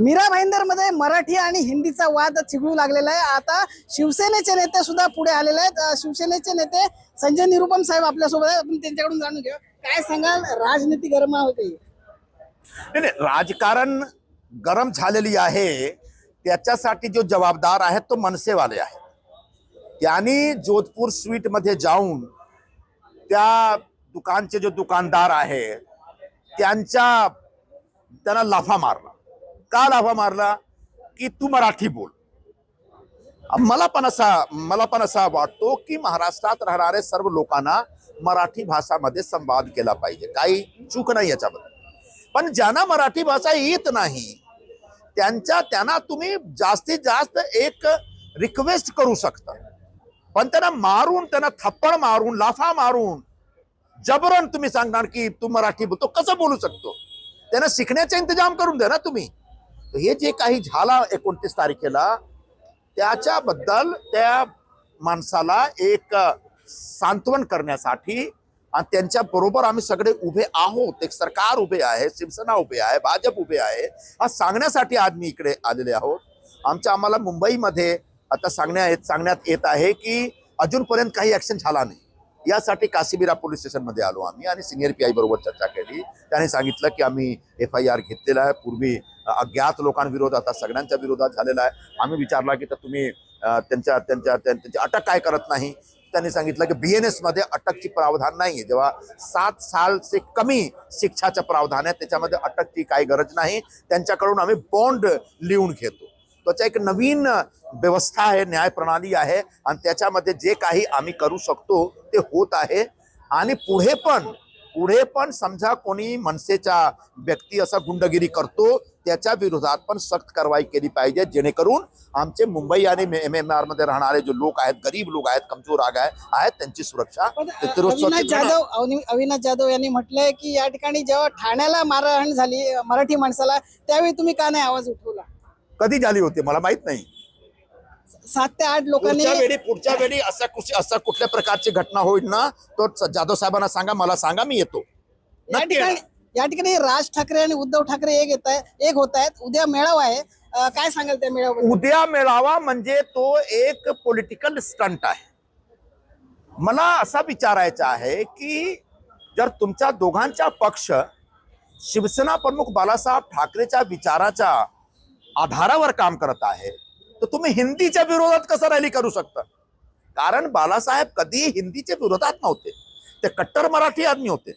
मीरा भाईंदरमध्ये मराठी आणि हिंदीचा वाद चिघळू लागलेला आहे. आता शिवसेनेचे नेते सुद्धा पुढे आलेले आहेत. शिवसेनेचे नेते संजय निरुपम साहेब आपल्यासोबत आहेत. आपण त्यांच्याकडून जाणून घेऊ काय सांगाल? राजनीती गरमा होते. राजकारण गरम झालेली आहे. त्याच्यासाठी जो जबाबदार आहेत तो मनसेवाले आहे. त्यांनी जोधपूर स्वीटमध्ये जाऊन त्या दुकानचे जो दुकानदार आहे त्यांच्या त्यांना लाफा मारला. का लाभा मारला? की तू मराठी बोल. मला पण असा मला पण असा वाटतो की महाराष्ट्रात राहणारे सर्व लोकांना मराठी भाषामध्ये संवाद केला पाहिजे. काही चूक नाही याच्याबद्दल पण ज्यांना मराठी भाषा येत नाही त्यांच्या त्यांना तुम्ही जास्तीत जास्त एक रिक्वेस्ट करू शकता. पण त्यांना मारून त्यांना थप्पड मारून लाफा मारून जबरन तुम्ही सांगणार की तू मराठी बोलतो. कसं बोलू शकतो? त्यांना शिकण्याचा इंतजाम करून द्या ना तुम्ही. हे जे काही झाला एकोणतीस तारखेला त्याच्याबद्दल त्या माणसाला एक सांत्वन करण्यासाठी आणि त्यांच्या बरोबर आम्ही सगळे उभे आहोत. एक सरकार उभे आहे शिवसेना उभे आहे भाजप उभे आहे हा सांगण्यासाठी आज मी इकडे आलेले आहोत. आमच्या आम्हाला मुंबईमध्ये आता सांगण्या येत सांगण्यात येत आहे की अजूनपर्यंत काही ॲक्शन झाला नाही. यासाठी काशीबिरा पोलीस स्टेशनमध्ये आलो आम्ही आणि सिनियर पी आय बरोबर चर्चा केली. त्याने सांगितलं की आम्ही एफ आय आर घेतलेला आहे. पूर्वी अज्ञात लोकांविरोधात आता सगळ्यांच्या विरोधात झालेला आहे. आम्ही विचारला की तर तुम्ही त्यांच्या त्यांच्या त्यां- त्यांची अटक काय करत नाही? त्यांनी सांगितलं की बी एन एसमध्ये अटकची प्रावधान नाही आहे जेव्हा सात सालचे कमी शिक्षाचं प्रावधान आहे त्याच्यामध्ये अटकची काही गरज नाही. त्यांच्याकडून आम्ही बॉन्ड लिहून घेतो. त्याच्या एक नवीन व्यवस्था आहे न्याय प्रणाली आहे. आणि त्याच्यामध्ये जे काही आम्ही करू शकतो ते होत आहे. आणि पुढे पण पुढे पण समजा कोणी मनसेचा व्यक्ती असा गुंडगिरी करतो त्याच्या विरोधात पण सक्त कारवाई केली पाहिजे जेणेकरून आमचे मुंबई आणि एम एम आरमध्ये राहणारे जे लोक आहेत गरीब लोक आहेत कमजोर आग आहे आहेत त्यांची सुरक्षा अविनाश. जाधव अवनि- अविनाश जाधव यांनी म्हटलंय की या ठिकाणी जेव्हा ठाण्याला मारहाण झाली मराठी माणसाला त्यावेळी तुम्ही का नाही आवाज उठवला? कधी झाली होती? मला माहीत नाही. सात ते आठ लोकांनी पुढच्या वेळी पुढच्या वेळी असा असा कुठल्या प्रकारची घटना होईल ना तो जाधव साहेबांना सांगा मला सांगा मी येतो. या ठिकाणी राज ठाकरे आणि उद्धव ठाकरे एक येत आहे एक होत आहेत. उद्या मेळावा आहे. काय सांगाल त्या मेळावा उद्या मेळावा म्हणजे तो एक पॉलिटिकल स्टंट आहे. मला असा विचारायचा आहे की जर तुमच्या दोघांचा पक्ष शिवसेना प्रमुख बालासाहेब ठाकरेच्या विचाराच्या आधारावर काम करत आहे तर तुम्ही हिंदीच्या विरोधात कसं रॅली करू शकता? कारण बालासाहेब कधी हिंदीच्या विरोधात नव्हते. ते कट्टर मराठी आदमी होते.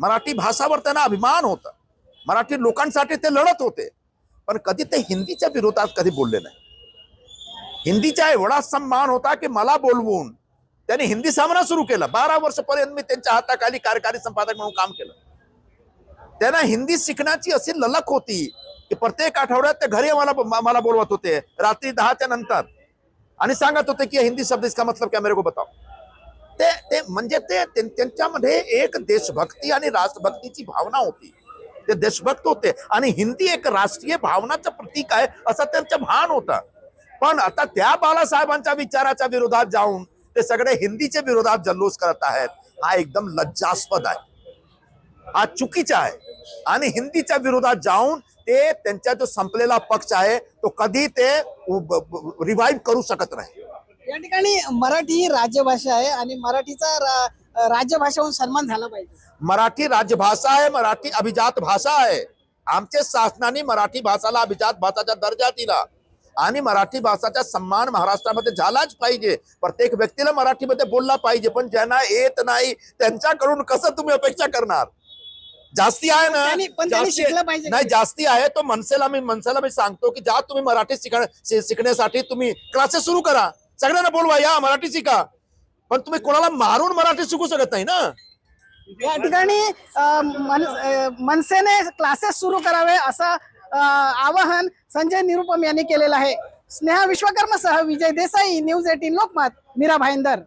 मराठी भाषावर त्यांना अभिमान होता. मराठी लोकांसाठी ते लढत होते. पण कधी ते हिंदीच्या विरोधात कधी बोलले नाही. हिंदीचा एवढा सन्मान होता की मला बोलवून त्यांनी हिंदी सामना सुरू केला. बारा वर्षपर्यंत मी त्यांच्या हाताखाली कार्यकारी संपादक म्हणून काम केलं. त्यांना हिंदी शिकण्याची अशी ललक होती की प्रत्येक आठवड्यात ते घरी मला मला बोलवत होते. रात्री दहाच्या नंतर. आणि सांगत होते की हिंदी शब्द इसका मतलब क्या मेरे को बताओ? ते ते म्हणजे ते त्यांच्यामध्ये एक देशभक्ती आणि राष्ट्रभक्तीची भावना होती. ते देशभक्त होते आणि हिंदी एक राष्ट्रीय भावनाचं प्रतीक आहे असं त्यांचं भान होतं. पण आता त्या बाळासाहेबांच्या विचाराच्या विरोधात जाऊन ते सगळे हिंदीच्या विरोधात जल्लोष करत आहेत. हा एकदम लज्जास्पद आहे. हा चुकीचा आहे. आणि हिंदीच्या विरोधात जाऊन ते त्यांचा जो संपलेला पक्ष आहे तो कधी ते रिवाईव्ह करू शकत नाही. या ठिकाणी मराठी ही राजभाषा आहे आणि मराठीचा रा- राजभाषा सन्मान झाला पाहिजे. मराठी राजभाषा आहे मराठी अभिजात भाषा आहे. आमच्या शासनाने मराठी भाषाला अभिजात भाषाचा दर्जा दिला. आणि मराठी भाषाचा सन्मान महाराष्ट्रामध्ये झालाच पाहिजे. प्रत्येक व्यक्तीला मराठीमध्ये बोलला पाहिजे पण ज्यांना येत नाही त्यांच्याकडून कसं तुम्ही अपेक्षा करणार? जास्ती आहे ना? त्यांनी- पण त्यांनी जास्ती- शिकलं पाहिजे. नाही जास्ती आहे तो मनसेला मी मनसेला मी सांगतो की ज्या तुम्ही मराठी शिकण शि- शिकण्यासाठी तुम्ही क्लासेस सुरू करा. सगळ्यांना बोलवा या मराठी शिका. पण तुम्ही कोणाला मारून मराठी शिकू शकत नाही ना? या ठिकाणी अं, मन- मनसेने क्लासेस सुरू करावे असं आवाहन संजय निरुपम यांनी केलेलं आहे. स्नेहा विश्वकर्मा सह विजय देसाई न्यूज एटीन लोकमत मीरा भाईंदर.